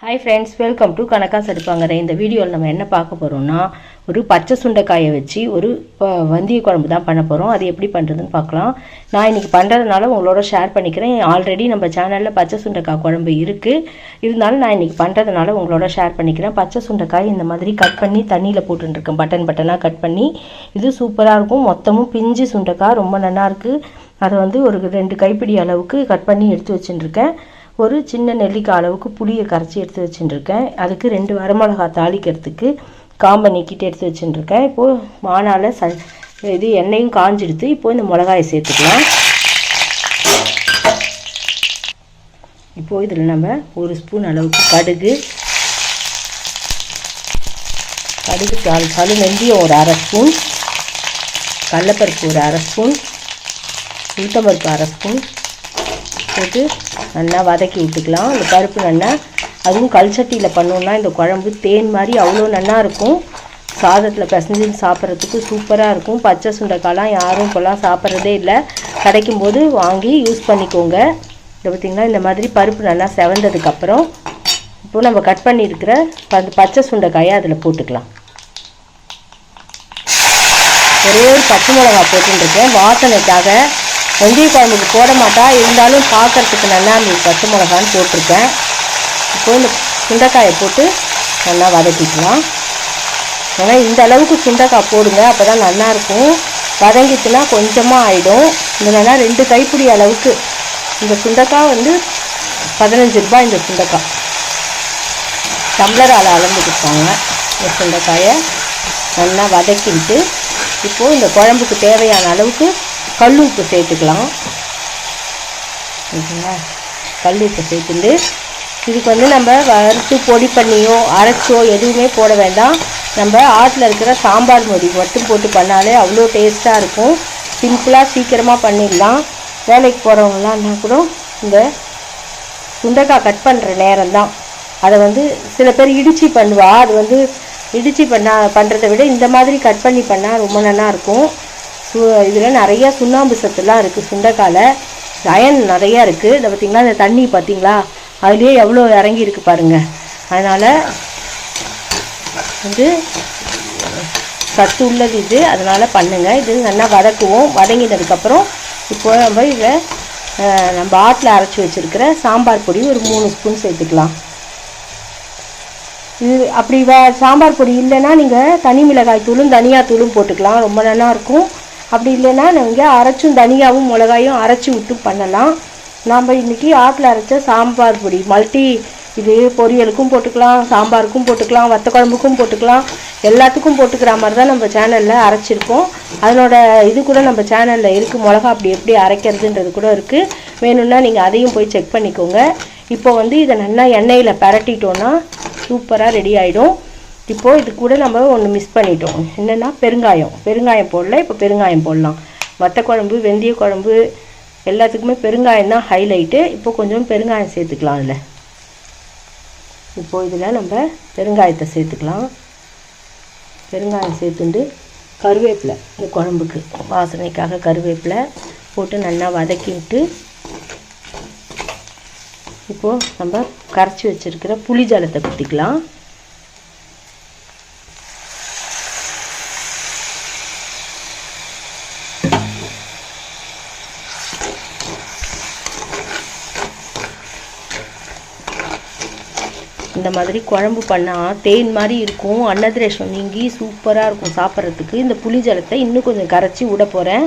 Hi friends welcome to கணக்கா சடுப்பாங்கிற இந்த வீடியோவில் நம்ம என்ன பார்க்க போகிறோம்னா ஒரு பச்சை சுண்டைக்காயை வச்சு ஒரு வந்திய குழம்பு தான் பண்ண போகிறோம் அது எப்படி பண்ணுறதுன்னு பார்க்கலாம். நான் இன்றைக்கி பண்ணுறதுனால உங்களோட ஷேர் பண்ணிக்கிறேன். ஆல்ரெடி நம்ம சேனலில் பச்சை சுண்டைக்காய் குழம்பு இருக்குது இருந்தாலும் நான் இன்றைக்கி பண்ணுறதுனால உங்களோட ஷேர் பண்ணிக்கிறேன். பச்சை சுண்டைக்காய் இந்த மாதிரி கட் பண்ணி தண்ணியில் போட்டுருக்கேன் பட்டன் பட்டனாக கட் பண்ணி. இது சூப்பராக இருக்கும். மொத்தமும் பிஞ்சு சுண்டைக்காய் ரொம்ப நல்லாயிருக்கு அதை வந்து ஒரு ரெண்டு கைப்பிடி அளவுக்கு கட் பண்ணி எடுத்து வச்சுட்டுருக்கேன். ஒரு சின்ன நெல்லிக்காய் அளவுக்கு புளியை கரைச்சி எடுத்து வச்சுட்டுருக்கேன் அதுக்கு ரெண்டு வரமிளகா தாளிக்கிறதுக்கு காம்பை நீக்கிட்டு எடுத்து வச்சுட்டுருக்கேன் இப்போது மானால் ச இது எண்ணெயும் காஞ்சிடுத்து இப்போ இந்த மிளகாயை சேர்த்துக்கலாம். இப்போது இதில் நம்ம ஒரு ஸ்பூன் அளவுக்கு கடுகு. கடுகு தாள் கழு வெந்தயம் ஒரு அரை ஸ்பூன். கடலப்பருப்பு ஒரு அரை ஸ்பூன். உளுத்தம்பருப்பு அரை ஸ்பூன். போட்டு நல்லா வதக்கி விட்டுக்கலாம் இந்த பருப்பு நல்லா அதுவும் கல் சட்டியில் பண்ணோம்னா இந்த குழம்பு தேன் மாதிரி அவ்வளோ நல்லா இருக்கும். சாதத்தில் பிசைஞ்சு சாப்பிட்றதுக்கு சூப்பராக இருக்கும். பச்சை சுண்டைக்காலாம் யாரும் இப்போல்லாம் சாப்பிட்றதே இல்லை. கிடைக்கும் போது வாங்கி யூஸ் பண்ணிக்கோங்க. இதை பார்த்திங்கன்னா இந்த மாதிரி பருப்பு நல்லா செவந்ததுக்கப்புறம் இப்போ நம்ம கட் பண்ணியிருக்கிற அந்த பச்சை சுண்டைக்காயை அதில் போட்டுக்கலாம். ஒரே ஒரு பச்சை மிளகா போட்டுருக்கேன். வாசனைக்காக வெந்தய குழம்புக்கு போட மாட்டா. இருந்தாலும் பார்க்கறதுக்கு நல்லா நீ பச்சை மிளகான்னு போட்டிருக்கேன். இப்போ இந்த சுண்டைக்காயை போட்டு நல்லா வதக்கிக்கலாம். ஆனால் இந்த அளவுக்கு சுண்டைக்காய் போடுங்க அப்போ தான் நல்லாயிருக்கும் வதங்கிச்சுன்னா கொஞ்சமாக ஆகிடும் இல்லைன்னா ரெண்டு கைப்பிடி அளவுக்கு இந்த சுண்டைக்காய் வந்து பதினஞ்சு ரூபாய் இந்த சுண்டைக்காய். டம்ளரால் அளந்து கொடுத்தாங்க இந்த சுண்டைக்காயை. நல்லா வதக்கிட்டு இப்போது இந்த குழம்புக்கு தேவையான அளவுக்கு கல் உப்பு சேர்த்துக்கலாம். ஓகேங்களா கல் உப்பு சேர்த்துட்டு இதுக்கு வந்து நம்ம வறுத்து பொடி பண்ணியோ அரைச்சோ எதுவுமே போட வேண்டாம். நம்ம ஆட்டில் இருக்கிற சாம்பார் பொடி மட்டும் போட்டு பண்ணாலே அவ்வளோ டேஸ்ட்டாக இருக்கும். சிம்பிளாக சீக்கிரமாக பண்ணிடலாம். வேலைக்கு போகிறவங்களாம்னா கூட இந்த சுண்டைக்காய் கட் பண்ணுற நேரம் தான் அதை வந்து சில பேர் இடிச்சு பண்ணுவா. அது வந்து இடிச்சு பண்ணா பண்ணுறதை விட இந்த மாதிரி கட் பண்ணி பண்ணால் ரொம்ப நல்லா இருக்கும். சு இதில் நிறைய சுண்ணாம்பு சத்துலாம் இருக்குது சுண்டைக்கால. அயன் நிறையா இருக்குது இதை பார்த்திங்களா இந்த தண்ணி பார்த்தீங்களா அதுலேயே எவ்வளோ இறங்கி இருக்கு பாருங்கள் அதனால் வந்து சத்து உள்ளது இது. அதனால் பண்ணுங்கள் இது நல்லா வதக்குவோம். வதங்கினதுக்கப்புறம் இப்போ நம்ம இதில் நம்ம ஆட்டில் அரைச்சி வச்சுருக்கிற சாம்பார் பொடி ஒரு மூணு ஸ்பூன் சேர்த்துக்கலாம். இது அப்படி வே சாம்பார் பொடி இல்லைன்னா நீங்கள் தனி மிளகாய் தூளும் தனியாக தூளும் போட்டுக்கலாம். ரொம்ப நல்லா இருக்கும். அப்படி இல்லைன்னா நீங்கள் அரைச்சும் தனியாகவும் மிளகாயும் அரைச்சி விட்டு பண்ணலாம். நாம் இன்றைக்கி ஆட்டில் அரைச்ச சாம்பார் பொடி மல்டி இது பொரியலுக்கும் போட்டுக்கலாம் சாம்பாருக்கும் போட்டுக்கலாம் வத்த குழம்புக்கும் போட்டுக்கலாம் எல்லாத்துக்கும் போட்டுக்கிற மாதிரி தான் நம்ம சேனலில் அரைச்சிருக்கோம் அதனோட இது கூட நம்ம சேனலில் இருக்குது மிளகா அப்படி எப்படி அரைக்கிறதுன்றது கூட இருக்குது வேணும்னா நீங்கள் அதையும் போய் செக் பண்ணிக்கோங்க. இப்போ வந்து இதை நல்லா எண்ணெயில் பரட்டிட்டோன்னா சூப்பராக ரெடி ஆகிடும் இப்போது இது கூட நம்ம ஒன்று மிஸ் பண்ணிட்டோம். என்னென்னா பெருங்காயம். பெருங்காயம் போடல இப்போ பெருங்காயம் போடலாம். வத்த குழம்பு வெந்தய குழம்பு எல்லாத்துக்குமே பெருங்காயம் தான் ஹைலைட்டு இப்போ கொஞ்சம் பெருங்காயம் சேர்த்துக்கலாம் இல்லை இப்போ இதில் நம்ம பெருங்காயத்தை சேர்த்துக்கலாம். பெருங்காயம் சேர்த்துண்டு கருவேப்பிலை இந்த குழம்புக்கு வாசனைக்காக கருவேப்பிலை போட்டு நல்லா வதக்கி விட்டு இப்போது நம்ம கரைச்சி வச்சுருக்கிற புளி ஜலத்தை ஊற்றிக்கலாம் இந்த மாதிரி குழம்பு பண்ணால் தேன் மாதிரி இருக்கும் அன்னதிரேஷம் நீங்கி சூப்பராக இருக்கும் சாப்பிட்றதுக்கு. இந்த புளி ஜலத்தை இன்னும் கொஞ்சம் கரைச்சி விட போகிறேன்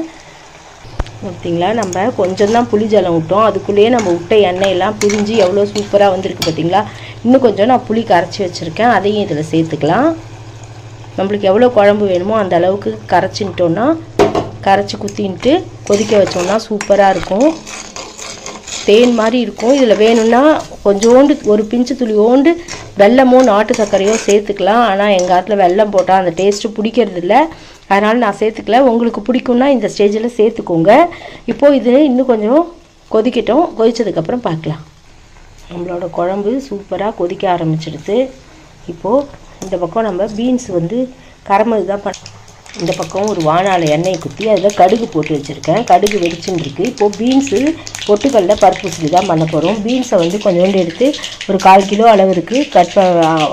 பார்த்தீங்களா நம்ம கொஞ்சம் தான் புளி ஜலம் விட்டோம் அதுக்குள்ளேயே நம்ம விட்ட எண்ணெயெல்லாம் பிரிஞ்சு எவ்வளோ சூப்பராக வந்திருக்கு பார்த்தீங்களா இன்னும் கொஞ்சம் நான் புளி கரைச்சி வச்சுருக்கேன். அதையும் இதில் சேர்த்துக்கலாம். நம்மளுக்கு எவ்வளோ குழம்பு வேணுமோ அந்த அளவுக்கு கரைச்சின்ட்டோன்னா கரைச்சி குத்தின்ட்டு கொதிக்க வச்சோம்னா சூப்பராக இருக்கும். தேன் மாதிரி இருக்கும். இதில் வேணும்னா கொஞ்சோண்டு ஒரு பிஞ்சு துளியோண்டு வெல்லமோ நாட்டு சர்க்கரையோ சேர்த்துக்கலாம். ஆனால் எங்கள் ஆத்தில் வெல்லம் போட்டால் அந்த டேஸ்ட்டு பிடிக்கிறது இல்லை அதனால் நான் சேர்த்துக்கல. உங்களுக்கு பிடிக்கும்னா இந்த ஸ்டேஜில் சேர்த்துக்கோங்க. இப்போது இது இன்னும் கொஞ்சம் கொதிக்கட்டும். கொதித்ததுக்கப்புறம் பார்க்கலாம். நம்மளோட குழம்பு சூப்பராக கொதிக்க ஆரம்பிச்சிடுது. இப்போது இந்த பக்கம் நம்ம பீன்ஸ் வந்து கரமது தான் பண்ண இந்த பக்கம் ஒரு வானால எண்ணெய் குத்தி அதில் கடுகு போட்டு வச்சுருக்கேன். கடுகு வெடிச்சுன்னு இப்போது பீன்ஸு பொட்டுக்கல்ல பருப்பு சொல்லி தான் பண்ண போகிறோம் பீன்ஸை வந்து கொஞ்சோண்டு எடுத்து ஒரு கால் கிலோ அளவிற்கு கட் ப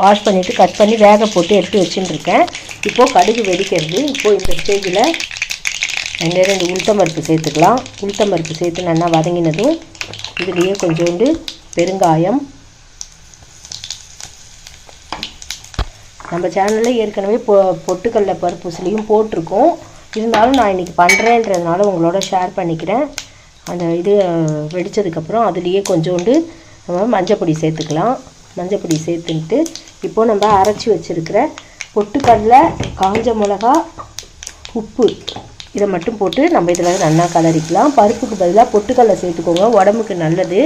வாஷ் பண்ணிவிட்டு கட் பண்ணி வேக போட்டு எடுத்து வச்சுன்னு இருக்கேன். இப்போது கடுகு வெடிக்கிறது. இப்போது இந்த ஸ்டேஜில் ரெண்டே ரெண்டு உளுத்தம்பருப்பு சேர்த்துக்கலாம். உளுத்தம்பருப்பு சேர்த்து நல்லா வதங்கினதும் இதுலேயே கொஞ்சோண்டு பெருங்காயம் நம்ம சேனலில் ஏற்கனவே பொ பொட்டுக்கடல பருப்புசிலையும் போட்டிருக்கோம். இருந்தாலும் நான் இன்றைக்கி பண்ணுறேன்றதுனால உங்களோட ஷேர் பண்ணிக்கிறேன். அந்த இது வெடித்ததுக்கப்புறம் அதுலேயே கொஞ்சோண்டு நம்ம மஞ்சப்பொடி சேர்த்துக்கலாம். மஞ்சப்பொடி சேர்த்துன்ட்டு இப்போது நம்ம அரைச்சி வச்சுருக்கிற பொட்டுக்கடலை காஞ்ச மிளகா உப்பு இதை மட்டும் போட்டு நம்ம இதில் நல்லா கலரிக்கலாம். பருப்புக்கு பதிலாக பொட்டுக்கடலை சேர்த்துக்கோங்க. உடம்புக்கு நல்லது.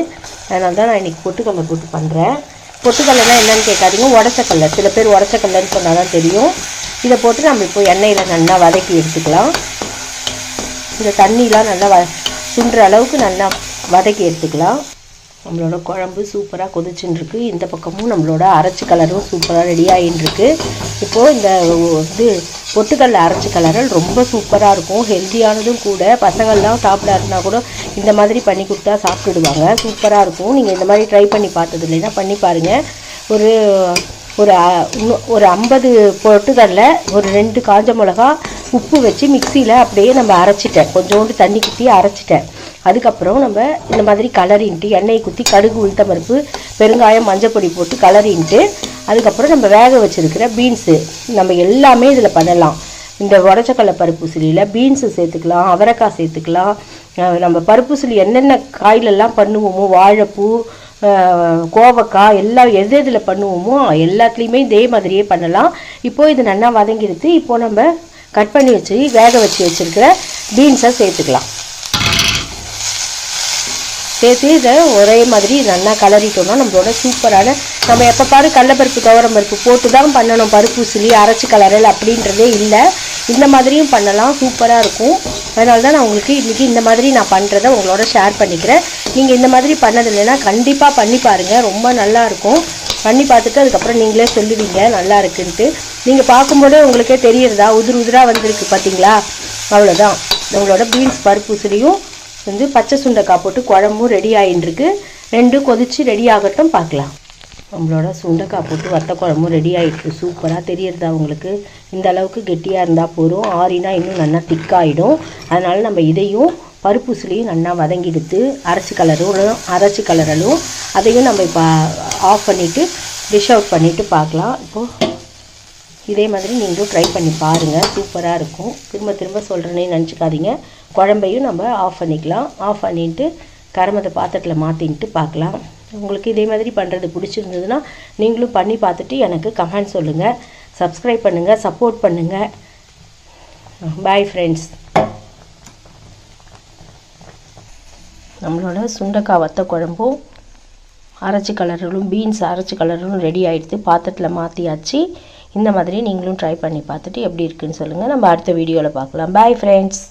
அதனால தான் நான் இன்றைக்கி பொட்டுக்கடலை போட்டு பண்ணுறேன் பொட்டுக்கடலைனா என்னென்னு கேட்காதீங்க உடச்சக்கல்ல சில பேர் உடச்சக்கல்லன்னு சொன்னால் தான் தெரியும். இதை போட்டு நம்ம இப்போ எண்ணெயில் நல்லா வதக்கி எடுத்துக்கலாம். இந்த தண்ணிலாம் நல்லா வ சுண்டுற அளவுக்கு நல்லா வதக்கி எடுத்துக்கலாம். நம்மளோட குழம்பு சூப்பராக கொதிச்சுன்னு இந்த பக்கமும் நம்மளோட அரைச்சி கலரும் சூப்பராக ரெடி ஆகின்னு இப்போது இந்த இது பொட்டுக்கல்ல அரைச்சி கலரல் ரொம்ப சூப்பராக இருக்கும். ஹெல்த்தியானதும் கூட பசங்கள்லாம் சாப்பிடாருனா கூட இந்த மாதிரி பண்ணி கொடுத்தா சாப்பிட்டுடுவாங்க. சூப்பராக இருக்கும். நீங்கள் இந்த மாதிரி ட்ரை பண்ணி பார்த்தது இல்லைன்னா பண்ணி பாருங்கள் ஒரு ஒரு ஒரு ஐம்பது பொட்டுக்கடல ஒரு ரெண்டு காஞ்ச மிளகா உப்பு வச்சு மிக்சியில் அப்படியே நம்ம அரைச்சிட்டேன். கொஞ்சோண்டு தண்ணி குத்தி அரைச்சிட்டேன். அதுக்கப்புறம் நம்ம இந்த மாதிரி கலரின்ட்டு எண்ணெயை குத்தி கடுகு உளுத்த பருப்பு பெருங்காயம் மஞ்சப்பொடி போட்டு கலரின்ட்டு அதுக்கப்புறம் நம்ம வேக வச்சுருக்கிற பீன்ஸு நம்ம எல்லாமே இதில் பண்ணலாம். இந்த உடச்சக்கடலை பருப்புசிலியில் பீன்ஸு சேர்த்துக்கலாம் அவரைக்காய் சேர்த்துக்கலாம். நம்ம பருப்பு சிலி என்னென்ன காயிலெல்லாம் பண்ணுவோமோ வாழைப்பூ கோவக்காய் எல்லாம் எது எதில் பண்ணுவோமோ எல்லாத்துலேயுமே இதே மாதிரியே பண்ணலாம். இப்போது இது நல்லா வதங்கிடுத்து இப்போது நம்ம கட் பண்ணி வச்சு வேக வச்சு வச்சுருக்கிற பீன்ஸை சேர்த்துக்கலாம். சேர்த்து இதை ஒரே மாதிரி நல்லா கலரிட்டோம்னா நம்மளோட சூப்பரான நம்ம எப்போ பாரு கடலப்பருப்பு துவரம் பருப்பு போட்டு தான் பண்ணணும். பருப்பு உசிலி அரைச்சி கலரல் அப்படின்றதே இல்லை. இந்த மாதிரியும் பண்ணலாம். சூப்பராக இருக்கும். அதனால தான் நான் உங்களுக்கு இன்றைக்கி இந்த மாதிரி நான் பண்ணுறதை உங்களோட ஷேர் பண்ணிக்கிறேன். நீங்கள் இந்த மாதிரி பண்ணது இல்லைன்னா கண்டிப்பாக பண்ணி பாருங்கள் ரொம்ப நல்லாயிருக்கும் பண்ணி பார்த்துட்டு அதுக்கப்புறம் நீங்களே சொல்லுவீங்க. நல்லா இருக்குன்ட்டு. நீங்கள் பார்க்கும்போதே உங்களுக்கே தெரியறதா? உதிர் உதிராக வந்திருக்கு பார்த்தீங்களா அவ்வளோதான் உங்களோட பீன்ஸ் பருப்பு உசிலியும் வந்து பச்சை சுண்டைக்காய் போட்டு குழம்பும் ரெடி ஆகிட்டுருக்கு ரெண்டும் கொதித்து ரெடி ஆகட்டும் பார்க்கலாம். நம்மளோட சுண்டைக்காய் போட்டு வத்த குழம்பும் ரெடி ஆகிட்டு சூப்பராக தெரியறதா உங்களுக்கு. இந்த அளவுக்கு கெட்டியாக இருந்தால் போதும். ஆறினா இன்னும் நல்லா திக்காயிடும். அதனால் நம்ம இதையும் பருப்பு பருப்புசிலையும் நல்லா வதங்கிடுத்து அரைச்சி கலரும் அரைச்சி கலரலும் அதையும் நம்ம இப்போ ஆஃப் பண்ணிவிட்டு டிஷ் அவுட் பண்ணிவிட்டு பார்க்கலாம். இப்போது இதே மாதிரி நீங்களும் ட்ரை பண்ணி பாருங்கள் சூப்பராக இருக்கும். திரும்ப திரும்ப சொல்கிறேனே நினச்சிக்காதீங்க. குழம்பையும் நம்ம ஆஃப் பண்ணிக்கலாம். ஆஃப் பண்ணிட்டு கரமத்தை பாத்திரத்தில் மாற்றின்ட்டு பார்க்கலாம் உங்களுக்கு இதே மாதிரி பண்ணுறது பிடிச்சிருந்ததுன்னா நீங்களும் பண்ணி பார்த்துட்டு எனக்கு கமெண்ட் சொல்லுங்கள் சப்ஸ்கிரைப் பண்ணுங்கள் சப்போர்ட் பண்ணுங்கள் பாய் ஃப்ரெண்ட்ஸ் நம்மளோட சுண்டக்காய் வத்த குழம்பும் அரைச்சி கலர்களும் பீன்ஸ் அரைச்சி கலர்களும் ரெடி ஆகிடுது பாத்திரத்தில் மாற்றியாச்சு இந்த மாதிரி நீங்களும் ட்ரை பண்ணி பார்த்துட்டு எப்படி இருக்குன்னு சொல்லுங்கள் நம்ம அடுத்த வீடியோவில் பார்க்கலாம். Bye friends